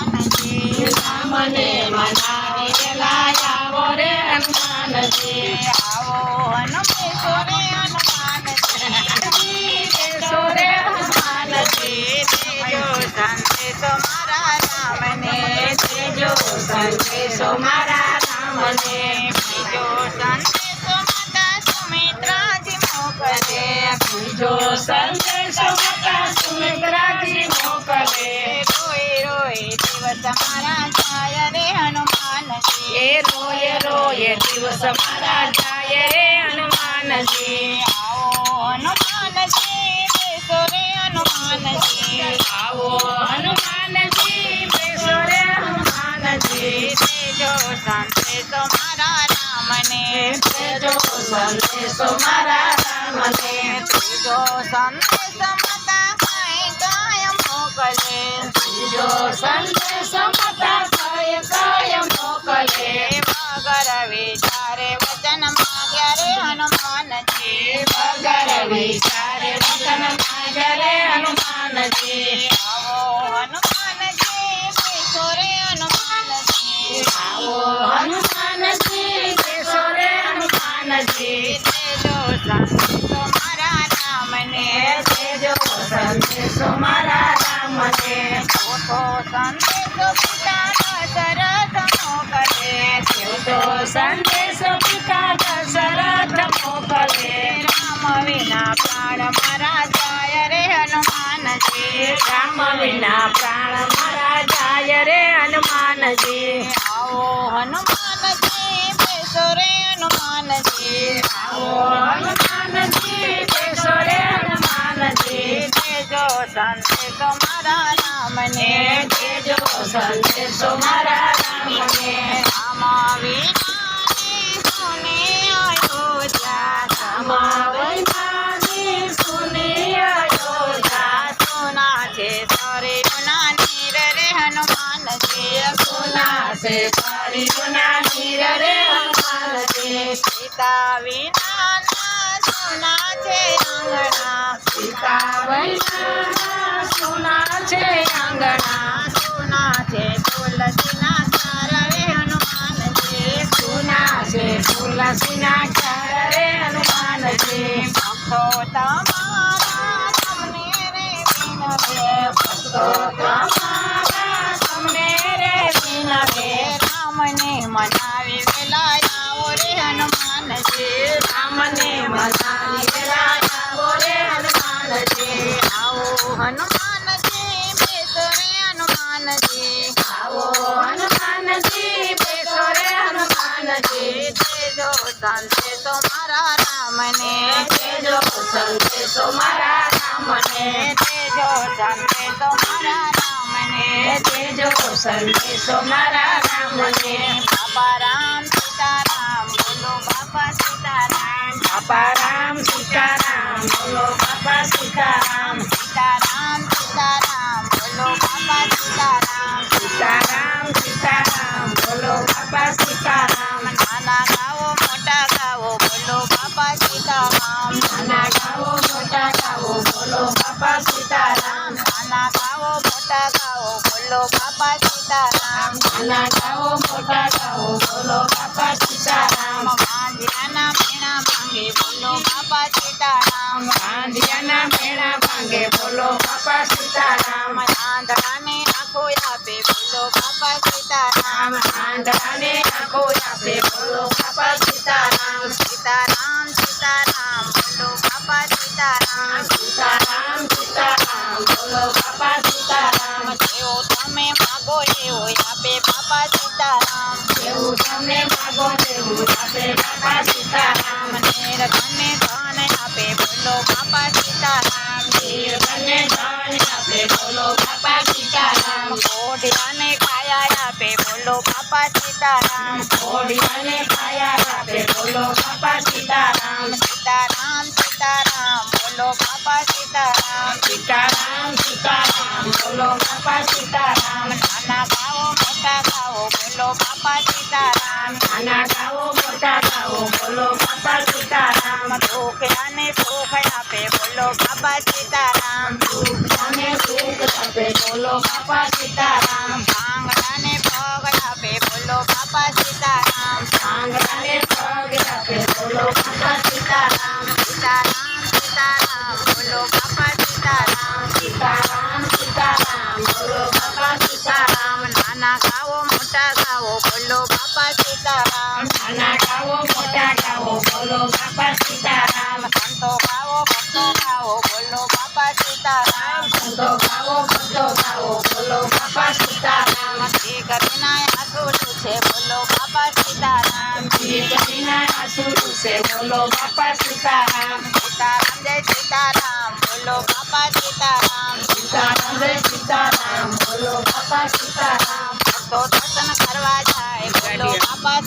રામને મનાવી વેલા આવો રે હનુમાનજી આવો હનુમેશો રે હનુમાનજી બેસો હનુમાનજી મારા દેજો સંદેશો મારા રામને બીજો સંદેશો માતા સુમિત્રાજી મોકલે બીજો સંદેશો રોય દિવસ મારા જાય રે હનુમાનજી એ રોય રોય દિવસ મારા જાય રે હનુમાનજી આવો હનુમાનજી બેસો રે હનુમાનજી આવો હનુમાનજી બેસો રે હનુમાનજી જો. સંદેશો મારા રામને. દેજો સંદેશો મારા રામને. ત્રીજો સંદેશો માતા કાંઈ કાય મોકલે બીજો સંદેશો દેજો સંદેશો મારા રામને ચોથો સંદેશો પિતા દશરથ મોકલે તો સંદેશો પિતા દશરથ મોકલે રામ વિના પ્રાણ મારા જાય રે હનુમાનજી રામ વિના પ્રાણ મારા જાય રે હનુમાનજી આવો હનુમાનજી સંદેશો મારા રામને. દેજો સંદેશો મારા રામને. રામ વિનાની સુને અયોધ્યા. રામા વૈમાની સુની અયોધ્યા. સોના છે શરીરના નીર રે હનુમાનજી સુના છે પરિયુના નીર રે હનુમાનજી સીતા વિનાના સોના છે આંગણા. સીતા સુના છે આંગણા સોના છે, તુલસીના ચાર હનુમાન હનુમાનજી સુના છે, તુલસીના ચાર હનુમાન હનુમાનજી ભક્તો તમારા રે વિનવે. તમને રે વિનવે. રામને મનાવી વેલા આવો રે હનુમાનજી રામને મનાવી વેલા આવો રે હનુમાનજી આવો રે હનુમાનજી આવો હનુમાનજી બેસો રે હનુમાનજી. દેજો સંદેશો મારા રામને. દેજો સંદેશો મારા રામને. દેજો સંદેશો મારા રામને. દેજો સંદેશો મારા રામને. બાબા રામ સીતારામ બોલો બાબા સીતારામ. બાપા રામ સીતારામ બોલો સીતારામ સીતારામ. સીતારામ બોલો સીતારામ આંધિયાના મેળા ભાંગે બોલો બાપા સીતારામ. આંધળાને આંખો આપે બોલો પાપા સીતારામ. આંધળાને આંખો આપે આપે બાબા સીતારામ એવું તમે માગો તેવું આપે બાપા સીતારામ નીર ધને ધન આપે બોલો બાપા સીતારામ ધીર બંને ધન આપે બોલો બાપા સીતારામ કોઢિયાને કાયા આપે બોલો બાપા સીતારામ ઘોડિયાને કાયા આપે બોલો બાપા સીતારામ સીતારામ સીતારામ બોલો બાપા સીતારામ સીતારામ સીતારામ બોલો બાપા સીતારામ સુખ અને સુખ આપે બોલો બાપા સીતારામ. સુખ અને સુખ આપે બોલો બાપા સીતારામ. ભાંગડાને ભોગ આપે બોલો બાબા સીતારામ. ભાંગડાને પગ આપે બોલો બાબા સીતારામ. સીતારામ સીતારામ બોલો બાબા સીતારામ. સીતારામ સીતારામ બોલો બાબા સીતારામ. નાના ખાવો મોટા ગાઓ બોલો બાપા સીતારામ. નાના ગાઓ મોટા ગાઓ બોલો બાપા સીતારામ. સંતો ગાવો ભક્તો ગાવો બોલો બાપા સીતારામ. સંતો ગાવો ભક્તો ગાવો બોલો બાપા સીતારામ. શ્રી કવિના આસુડું છે બોલો બાપા સીતારામ. શ્રી કવિના આસુરું છે બોલો બાપા સીતારામ. સીતારામ જય સીતારામ બોલો બાપા સીતારામ. સીતારામ જય સીતારામ બોલો બાપા સીતારામ. ભક્તો દર્શન કરવા જાય બોલો બાપા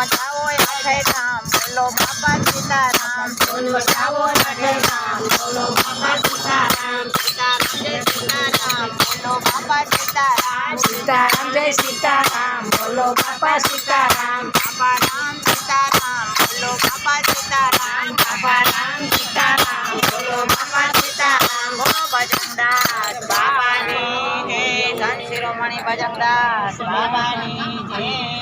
મચાવો આખે ધામ બોલો બાપા સીતારામ બોલો મચાવો રાધે ધામ બોલો બાપા સીતારામ સીતારામ બોલો બાપા સીતારામ સીતારામ જય સીતારામ બોલો બાપા સીતારામ બાપા રામ. સીતારામ બોલો બાપા સીતારામ બાપા રામ સીતારામ બોલો બાપા સીતારામ બોલો ભજનદાસ બાબાની જય ધન શિરોમણી ભજનદાસ બાબાની જય